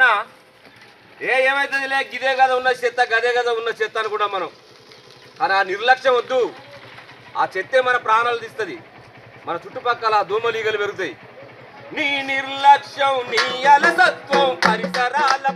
అన్న ఏ ఏమైతుంది లే గిదే కదా ఉన్న చెత్త గదే కదా ఉన్న చెత్త అనుకుంటాం మనం. కానీ ఆ నిర్లక్ష్యం వద్దు. ఆ చెత్తే మన ప్రాణాలు తీస్తుంది. మన చుట్టుపక్కల దోమలీగలు పెరుగుతాయి. నీ నిర్లక్ష్యం నీ అలసత్వం పరిసరాల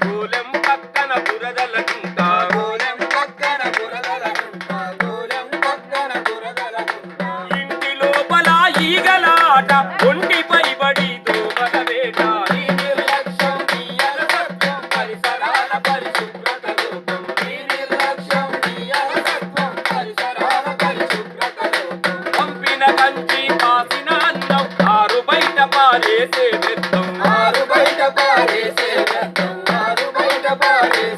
గోలెం పక్కన బురదల గుంట గోలెం పక్కన బురదలకుంటా గోలెం పక్కన బురదలకుంటా ఇంటి లోపల ఈగలాట ఒంటిపై బడి దోమల వేట. నీ నిర్లక్ష్యం నీ అలసత్వం పరిసరాల పరిశుభ్రత